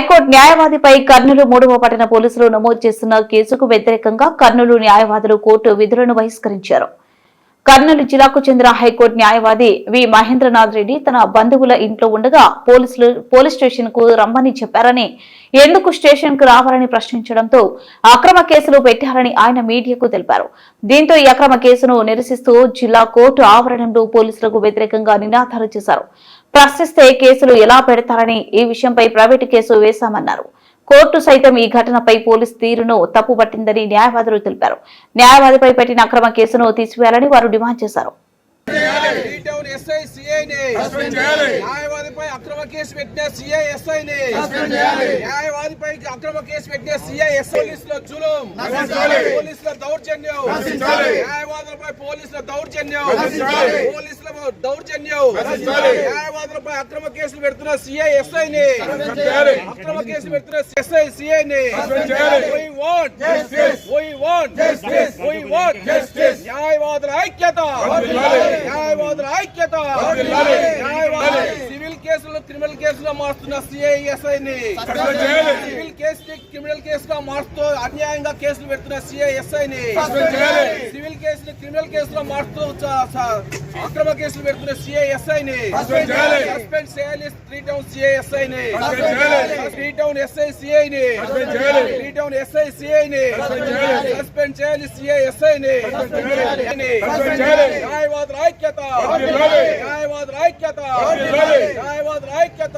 High court న్యాయవాదిపై Kurnool మూడవ పట్టణ పోలీసులు నమోదు చేస్తున్న కేసుకు వ్యతిరేకంగా కర్నూలు న్యాయవాదులు కోర్టు విధులను బహిష్కరించారు. కర్నూలు జిల్లాకు చెందిన హైకోర్టు న్యాయవాది వి మహేంద్రనాథ్ రెడ్డి తన బంధువుల ఇంట్లో ఉండగా పోలీసులు పోలీస్ స్టేషన్కు రమ్మని చెప్పారని ఎందుకు స్టేషన్కు రావాలని ప్రశ్నించడంతో అక్రమ కేసులు పెట్టారని ఆయన మీడియాకు తెలిపారు. దీంతో ఈ అక్రమ కేసును నిరసిస్తూ జిల్లా కోర్టు ఆవరణంలో పోలీసులకు వ్యతిరేకంగా నినాదాలు చేశారు. ప్రశ్నిస్తే కేసులు ఎలా పెడతారని ఈ విషయంపై ప్రైవేటు కేసు వేశామన్నారు. కోర్టు సైతం ఈ ఘటనపై పోలీస్ తీరును తప్పుపట్టిందని న్యాయవాదులు తెలిపారు. న్యాయవాదిపై పెట్టిన అక్రమ కేసును తీసివేయాలని వారు డిమాండ్ చేశారు. న్యాయవాదిపై అక్రమ కేసు పెట్టిన సిఐ ఎస్ఐని న్యాయవాదిపై అక్రమ కేసు పెట్టిన సిఐ ఎస్ఐ పోలీసుల జులుం. పోలీసుల దౌర్జన్యం. న్యాయవాదులపై పోలీసుల దౌర్జన్యం. పోలీసుల దౌర్జన్యం. న్యాయవాదులపై అక్రమ కేసులు పెడుతున్న సిఐ ఎస్ఐని అక్రమ కేసులు పెడుతున్న ఎస్ఐ సిఐని We want. Justice. We want justice. We want justice. న్యాయవాదుల ఐక్యత న్యాయవాదుల జిల్లాలే కేసులు క్రిమినల్ కేసులో మారుస్తున్న సిఐఎస్ఐ ని సివిల్ కేసు క్రిమినల్ కేసుగా మారుస్తూ అన్యాయంగా కేసులు పెడుతున్న సిఐఎస్ఐ ని సివిల్ కేసులు క్రిమినల్ కేసులో మారుస్తూ అక్రమ కేసులు పెడుతున్న సిఐఎస్ఐ ని సస్పెండ్ చేయాలి త్రీ టౌన్ సిఐఎస్ఐ ని త్రీ టౌన్ ఎస్ఐ సిఐ ని త్రీ టౌన్ ఎస్ఐ సిఐ ని సస్పెండ్ చేయాలి సిఐఎస్ఐ ని న్యాయవాదుల ఐక్యత న్యాయవాదుల ఐక్యత న్యాయవాదుల ఐక్యత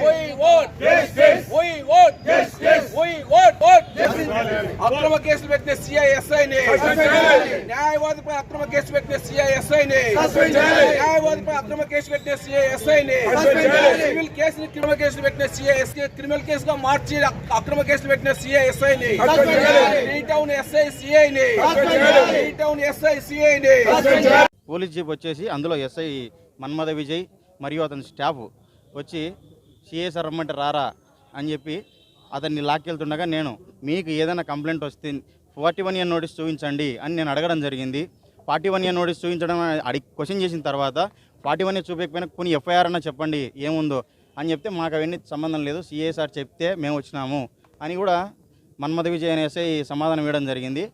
We want justice. We want justice. We want want justice. అక్రమ కేసులు పెట్టిన సిఐఎస్ఐ ని న్యాయవాదిపై అక్రమ కేసు పెట్టిన సిఐఎస్ఐ ని న్యాయవాదిపై అక్రమ కేసు పెట్టిన సిఐఎస్ఐ ని సివిల్ కేసులు క్రిమినల్ కేసులు పెట్టిన సిఐఎస్ క్రిమినల్ కేసుగా మార్చి అక్రమ కేసులు పెట్టిన CI SI town SI CI ని టౌన్ ఎస్ఐ సిఐ ని పోలీస్ జీప్ వచ్చేసి అందులో ఎస్ఐ మన్మథ విజయ్ మరియు అతని స్టాఫ్ వచ్చి సిఏ సార్ రమ్మంటే రారా అని చెప్పి అతన్ని లాక్కెళ్తుండగా నేను మీకు ఏదైనా కంప్లైంట్ వస్తే ఫార్టీ వన్ ఇయర్ నోటీస్ చూపించండి అని నేను అడగడం జరిగింది. ఫార్టీ వన్ ఇయర్ నోటీస్ చూపించడం అడిగి క్వశ్చన్ చేసిన తర్వాత ఫార్టీ వన్ ఇయర్ చూపించకపోయినా కొన్ని ఎఫ్ఐఆర్ అన్న చెప్పండి ఏముందో అని చెప్తే మాకు అవన్నీ సంబంధం లేదు సిఏ సార్ చెప్తే మేము వచ్చినాము అని కూడా మన్మథ విజయ్ అనేసి సమాధానం ఇవ్వడం జరిగింది.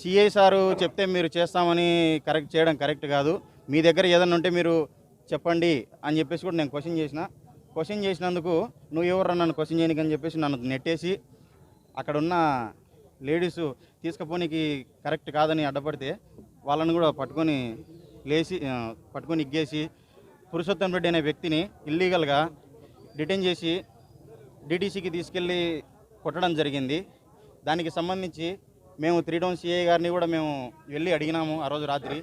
సిఐ సారు చెప్తే మీరు చేస్తామని కరెక్ట్ చేయడం కరెక్ట్ కాదు. మీ దగ్గర ఏదైనా ఉంటే మీరు చెప్పండి అని చెప్పేసి కూడా నేను క్వశ్చన్ చేసిన. క్వశ్చన్ చేసినందుకు నువ్వు ఎవరు నన్ను క్వశ్చన్ చేయనికని చెప్పేసి నన్ను నెట్టేసి అక్కడ ఉన్న లేడీస్ తీసుకుపోనీకి కరెక్ట్ కాదని అడ్డపడితే వాళ్ళని కూడా పట్టుకొని లేచి పట్టుకొని ఇగ్గేసి పురుషోత్తం రెడ్డి అనే వ్యక్తిని ఇల్లీగల్గా డిటైన్ చేసి డిటీసీకి తీసుకెళ్ళి కొట్టడం జరిగింది. దానికి సంబంధించి మేము త్రీ డౌన్ సిఐ గారిని కూడా మేము వెళ్ళి అడిగినాము ఆ రోజు రాత్రి.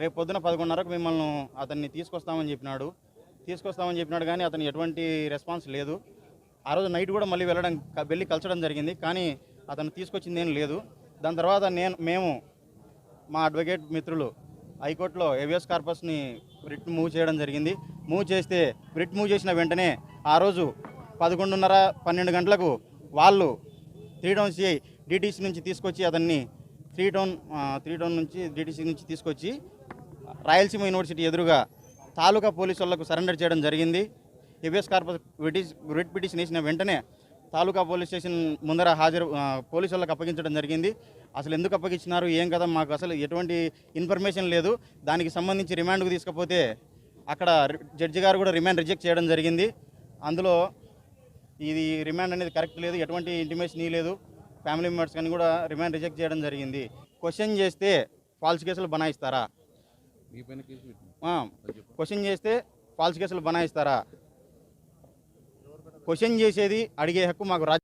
రేపు పొద్దున పదకొండున్నరకు మిమ్మల్ని అతన్ని తీసుకొస్తామని చెప్పినాడు. తీసుకొస్తామని చెప్పినాడు కానీ అతను ఎటువంటి రెస్పాన్స్ లేదు. ఆ రోజు నైట్ కూడా మళ్ళీ వెళ్ళడం వెళ్ళి కలచడం జరిగింది. కానీ అతను తీసుకొచ్చింది ఏం లేదు. దాని తర్వాత నేను మేము మా అడ్వకేట్ మిత్రులు హైకోర్టులో ఏవిఎస్ కార్పస్ని రిట్ మూవ్ చేయడం జరిగింది. మూవ్ చేస్తే రిట్ మూవ్ చేసిన వెంటనే ఆ రోజు పదకొండున్నర పన్నెండు గంటలకు వాళ్ళు త్రీ టౌన్ సిఐ డిటీసీ నుంచి తీసుకొచ్చి అతన్ని త్రీ టౌన్ త్రీ టౌన్ నుంచి డిటీసీ నుంచి తీసుకొచ్చి రాయలసీమ యూనివర్సిటీ ఎదురుగా తాలూకా పోలీసు వాళ్ళకు సరెండర్ చేయడం జరిగింది. Habeas corpus British writ petition వేసిన వెంటనే తాలూకా పోలీస్ స్టేషన్ ముందర హాజరు ఆ, పోలీసు వాళ్ళకి అప్పగించడం జరిగింది. అసలు ఎందుకు అప్పగించినారు ఏం కదా మాకు అసలు ఎటువంటి ఇన్ఫర్మేషన్ లేదు. దానికి సంబంధించి రిమాండ్కు తీసుకపోతే అక్కడ జడ్జి గారు కూడా రిమాండ్ రిజెక్ట్ చేయడం జరిగింది. అందులో ఇది రిమాండ్ అనేది కరెక్ట్ లేదు ఎటువంటి ఇంటిమేషన్ లేదు. ఫ్యామిలీ మెంబర్స్ కానీ కూడా రిమాండ్ రిజెక్ట్ చేయడం జరిగింది. క్వశ్చన్ చేస్తే ఫాల్స్ కేసులు బనాయిస్తారా? క్వశ్చన్ చేస్తే ఫాల్స్ కేసులు బనాయిస్తారా? క్వశ్చన్ చేసేది అడిగే హక్కు మాకు రాజ్య